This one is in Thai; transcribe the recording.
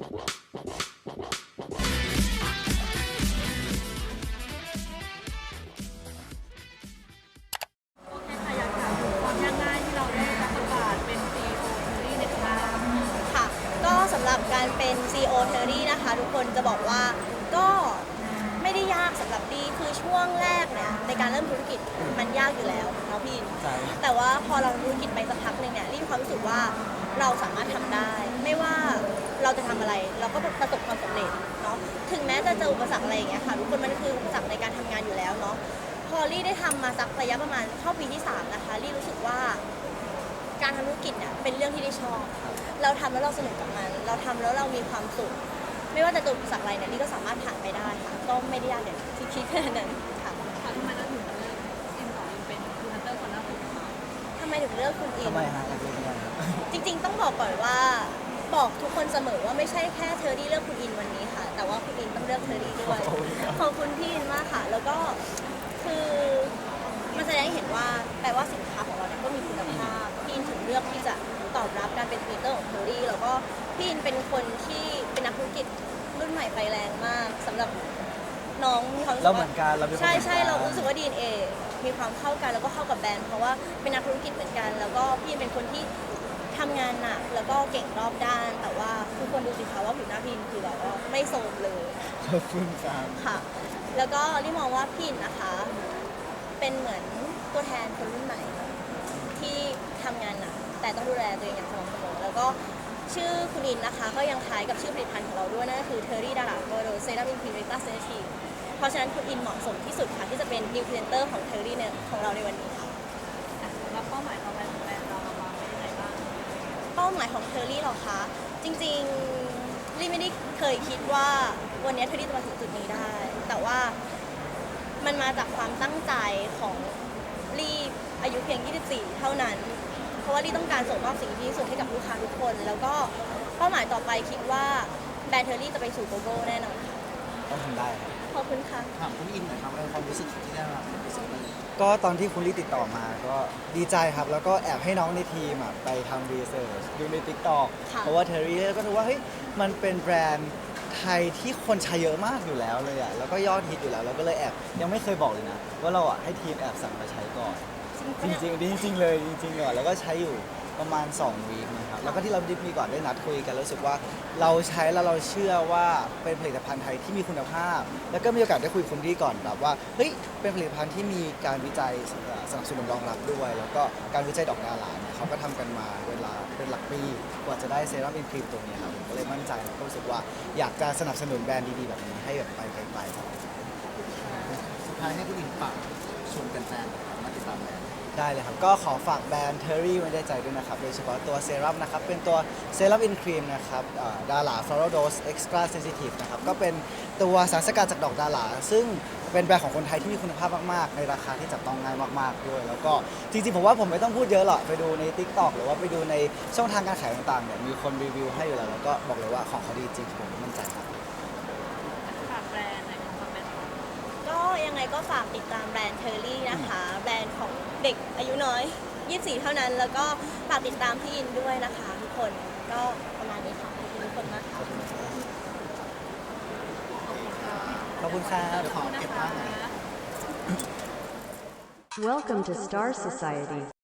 โอเคค่ะอยากถามความยากง่ายที่เราได้รับบัตรเป็น CEO ซีรีส์ในคะค่ะ ก็สำหรับการเป็น CEO t e r r y นะคะ ทุกคนจะบอกว่าก็ไม่ได้ยากสำหรับดีคือช่วงแรกเนี่ยในการเริ่มธุรกิจมันยากอยู่แล้วเนาะพี่อินใช่ แต่ว่าพอเราธุรกิจไปสักพักหนึ่งเนี่ยรีมีความรู้สึกว่าเราสามารถทำได้ ไม่ว่า เราจะทำอะไร เราก็ประสบความสำเร็จเนาะถึงแม้จะเจออุปสรรคอะไรอย่างเงี้ยค่ะทุกคนมันคืออุปสรรคในการทำงานอยู่แล้วเนาะพอรี่ได้ทำมาสักระยะประมาณเข้าปีที่สามนะคะรี่รู้สึกว่า การทำธุรกิจเนี่ยเป็นเรื่องที่ได้ชอบ เราทำแล้วเราสนุกกับมัน เราทำแล้วเรามีความสุขไม่ว่าจะเจออุปสรรคอะไรเนี่ยนี่ก็สามารถผ่านไปได้ค่ะก็ไม่ได้ยากอย่างที่คิดแค่นั้นค่ะค่ะทำไมเราถึงเลือกอินต่ออินเป็นคูฮันเตอร์คนหน้าผมคะทำไมถึงเลือกคุณอินทำไมฮะอยากรู้เหมือนกันครับจริง ๆ ต้องบอกก่อนว่า บอกทุกคนเสมอว่าไม่ใช่แค่เธอที่เลือกคุณอินวันนี้ค่ะ แต่ว่าคุณอินต้องเลือกเธอที่ด้วย ขอบคุณพี่อินมากค่ะ แล้วก็คือมันแสดงให้เห็นว่าแปลว่าสินค้าของเราเนี่ยก็มีคุณภาพพี่อินถึงเลือกที่จะตอบรับการเป็นพรีเตอร์ของเทอรี่แล้วก็พี่อินเป็นคนที่เป็นนักธุรกิจรุ่นใหม่ไฟแรงมากสำหรับน้องมีความรู้สึเรากเหมืว่าอนกันเรามีความใช่หมือนใช่นเรารู้สึกว่า DNA มีความเข้ากันแล้วก็เข้ากับแบรนด์เพราะว่าเป็นนักธุรกิจเหมือนกัน แล้วก็พี่เป็นคนที่ ทำงานหนักแล้วก็เก่งรอบด้าน แต่ว่าทุกคนดูสิคะว่าผิวหน้าพี่คือแบบว่าไม่โทรมเลยขอบคุณครับค่ะ แล้วก็รี่มองว่าพี่นะคะ เป็นเหมือนตัวแทนคนรุ่นใหม่ ที่ทำงานหนักแต่ต้องดูแลตัวเองอย่างสม่ำเสมอแล้วก็ชื่อคุณอินนะคะ ก็ยังคล้ายกับชื่อผลิตภัณฑ์ของเราด้วยนั่นก็คือเทอรี่ดาราโดยเซรั่มอินพิเรตัสเซนทีเพราะฉะนั้นคุณอินเหมาะสมที่สุดค่ะที่จะเป็นนิวพรีเซนเตอร์ของเทอรี่เนี่ยของเราในวันนี้ หมายของเทอรี่หรอคะ จริงๆรี่ไม่ได้เคยคิดว่าวันนี้เทอรี่จะมาถึงจุดนี้ได้ แต่ว่ามันมาจากความตั้งใจของรี่อายุเพียง 24 เท่านั้น เพราะว่ารี่ต้องการส่งมอบสิ่งที่ดีที่สุดให้กับลูกค้าทุกคน แล้วก็เป้าหมายต่อไปคิดว่าแบรนด์เทอรี่จะไปสู่โกลบอลแน่นอนค่ะ ต้องทำได้ครับขอบคุณค่ะ ถามคุณอินหน่อยครับว่าความรู้สึกที่ได้รับเป็นพรีเซนเตอร์ก็ตอนที่คุณลี่ติดต่อมาก็ดีใจครับ แล้วก็แอบให้น้องในทีมอะไปทำรีเสิร์ชดูใน t ิ k t o k ค่ะ เพราะว่าเทอรี่ก็ถือว่าเฮ้ยมันเป็นแบรนด์ไทยที่คนใช้เยอะมากอยู่แล้วเลยอะแล้วก็ยอดฮิตอยู่แล้วเราก็เลยแอบยังไม่เคยบอกเลยนะ ว่าเราอะให้ทีมแอบสั่งมาใช้ก่อน จริงๆจริงๆเลยจริงๆเลยแล้วก็ใช้อยู่ ประมาณ2วีคนะครับแล้วก็ที่เราดิมีก่อนได้นัดคุยกันรู้สึกว่าเราใช้แล้วเราเชื่อว่าเป็นผลิตภัณฑ์ไทยที่มีคุณภาพ แล้วก็มีโอกาสได้คุยคนที่ก่อนแบบว่าเฮ้ยเป็นผลิตภัณฑ์ที่มีการวิจัยสนับสนุนรองรับด้วย แล้วก็การวิจัยดอกดาราเนี่ยเขาก็ทำกันมาเวลาเป็นหลักปีกว่าจะได้เซรั่มอินครีมตัวนี้ครับผมก็เลยมั่นใจแล้วก็รู้สึกว่าอยากจะสนับสนุนแบรนด์ดีๆแบบนี้ให้แบบไปไกลๆครับสุดท้ายให้คุณอินฝากชวนแฟนๆ ได้เลยครับ ก็ขอฝากแบรนด์ Terry ไว้ในใจด้วยนะครับ โดยเฉพาะตัวเซรั่มนะครับ เป็นตัวเซรั่มอินครีมนะครับดารา Floral Dose Extra Sensitive นะครับ ก็เป็นตัวสารสกัดจากดอกดาราซึ่งเป็นแบรนด์ของคนไทยที่มีคุณภาพมาก ๆ ในราคาที่จับต้องง่ายมาก ๆ ด้วย แล้วก็จริง ๆ ผมว่าผมไม่ต้องพูดเยอะหรอกไปดูใน TikTok หรือว่าไปดูในช่องทางการขายต่าง ๆ เนี่ย มีคนรีวิวให้อยู่แล้ว แล้วก็บอกเลยว่าของเขาดีจริงผมมั่นใจครับฝากแบรนด์หน่อยค่ะฝากแบรนด์เราก็ยังไงก็ฝากติดตามแบรนด์เทอรี่นะคะ แบรนด์ของเด็กอายุน้อย 24 เท่านั้น แล้วก็ฝากติดตามพี่อินด้วยนะคะทุกคนก็ประมาณนี้ค่ะขอบคุณทุกคนมากค่ะขอบคุณครับเดี๋ยวขอเก็บภาพหน่อย Welcome to Star Society.